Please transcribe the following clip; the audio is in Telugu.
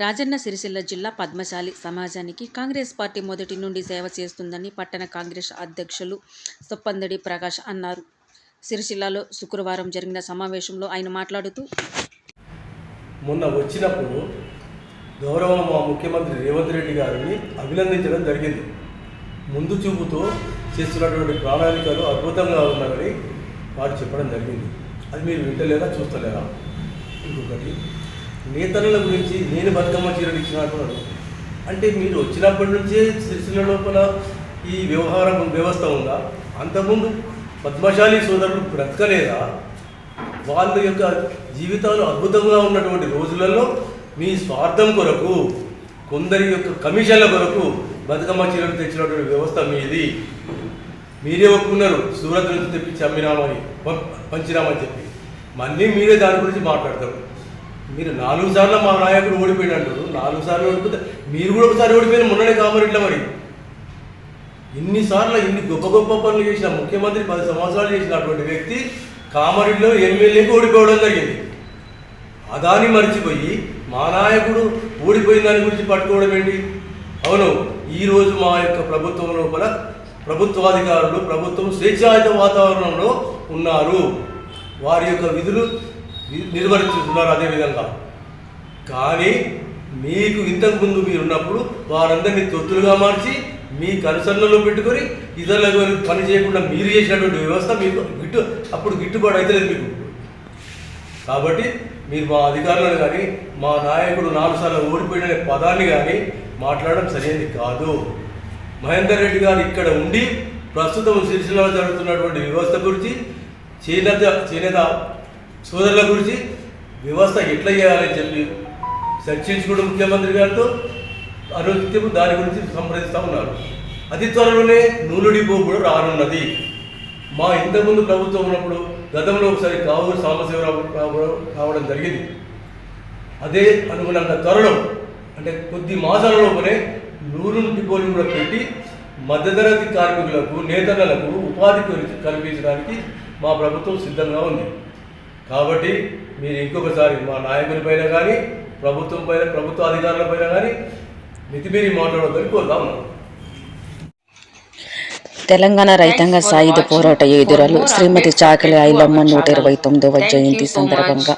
రాజన్న సిరిసిల్ల జిల్లా పద్మశాలి సమాజానికి కాంగ్రెస్ పార్టీ మొదటి నుండి సేవ చేస్తుందని పట్టణ కాంగ్రెస్ అధ్యక్షులు సొప్పందడి ప్రకాష్ అన్నారు. సిరిసిల్లలో శుక్రవారం జరిగిన సమావేశంలో ఆయన మాట్లాడుతూ మొన్న వచ్చినప్పుడు గౌరవ మా ముఖ్యమంత్రి రేవంత్ రెడ్డి గారిని అభినందించడం జరిగింది. ముందు చూపుతో చేస్తున్నటువంటి ప్రణాళికలు అద్భుతంగా ఉన్నాయని వారు చెప్పడం జరిగింది. అది మీరు వింటలేదా చూస్తలేదా? ఇంకొకటి నేతల గురించి నేను బతుకమ్మ చీరలు ఇచ్చినట్టున్నాడు అంటే మీరు వచ్చినప్పటి నుంచే సిరిసిల్ల లోపల ఈ వ్యవహారం వ్యవస్థ ఉందా? అంతకుముందు పద్మశాలి సోదరులు బ్రతకలేదా? వాళ్ళ యొక్క జీవితాలు అద్భుతంగా ఉన్నటువంటి రోజులలో మీ స్వార్థం కొరకు కొందరి యొక్క కమిషన్ల కొరకు బతుకమ్మ చీరలు తెచ్చినటువంటి వ్యవస్థ మీది. మీరే ఒప్పుకున్నారు సూరత్ నుంచి తెప్పించి అమ్మినామని పం- పంచినామని చెప్పి. మళ్ళీ మీరే దాని గురించి మాట్లాడతారు. మీరు నాలుగు సార్లు మా నాయకుడు ఓడిపోయిన నాలుగు సార్లు ఓడిపోతే మీరు కూడా ఒకసారి ఓడిపోయిన మొన్ననే కామరెడ్ల మరి. ఇన్నిసార్లు ఇన్ని గొప్ప గొప్ప పనులు చేసిన ముఖ్యమంత్రి పది సంవత్సరాలు చేసినటువంటి వ్యక్తి కామారెడ్డిలో ఎమ్మెల్యేకి ఓడిపోవడం జరిగింది. అదాని మర్చిపోయి మా నాయకుడు ఓడిపోయిన దాని గురించి పట్టుకోవడం ఏంటి? అవును ఈరోజు మా యొక్క ప్రభుత్వం లోపల ప్రభుత్వాధికారులు ప్రభుత్వం స్వేచ్ఛాయుత వాతావరణంలో ఉన్నారు. వారి యొక్క విధులు నిర్వర్తిస్తున్నారు అదేవిధంగా కానీ మీకు ఇంతకుముందు మీరున్నప్పుడు మీరు ఉన్నప్పుడు వారందరినీ తొత్తులుగా మార్చి మీ కనుసరణలో పెట్టుకొని ఇతరులకు పని చేయకుండా మీరు చేసినటువంటి వ్యవస్థ మీకు గిట్టు అప్పుడు గిట్టుబాటు అవుతలేదు మీకు. కాబట్టి మీరు మా అధికారులను కానీ మా నాయకుడు నాలుగు సార్లు ఓడిపోయిన పదాన్ని కానీ మాట్లాడడం సరైనది కాదు. మహేందర్ రెడ్డి గారు ఇక్కడ ఉండి ప్రస్తుతం సిరిసిల్లలో జరుగుతున్నటువంటి వ్యవస్థ గురించి చేనేత చేనేత సోదరుల గురించి వ్యవస్థ ఎట్లా చేయాలని చెప్పి చర్చించుకుంటూ ముఖ్యమంత్రి గారితో అనునిత్యం దాని గురించి సంప్రదిస్తూ ఉన్నారు. అతి త్వరలోనే నూలుడిపో కూడా రానున్నది. మా ఇంతకుముందు ప్రభుత్వం ఉన్నప్పుడు గతంలో ఒకసారి కావూరు సాంబశివరావు రావడం జరిగింది. అదే అనుగుణంగా త్వరలో అంటే కొద్ది మాసాల లోపలే నూరు డిపోలు కూడా పెట్టి మధ్యతరగతి కార్మికులకు నేతలకు ఉపాధి కల్పించడానికి మా ప్రభుత్వం సిద్ధంగా ఉంది. కాబట్టి మీరు ఇంకొకసారి మా నాయకులపైన కానీ ప్రభుత్వం పైన ప్రభుత్వ అధికారులపైన కానీ మితిమీరి మాట్లాడవద్దని కోరుతా ఉన్నాను తెలంగాణ రైతాంగ సాయుధ పోరాట యోధురాలు శ్రీమతి చాకలి ఐలమ్మ నూట ఇరవై తొమ్మిదవ జయంతి సందర్భంగా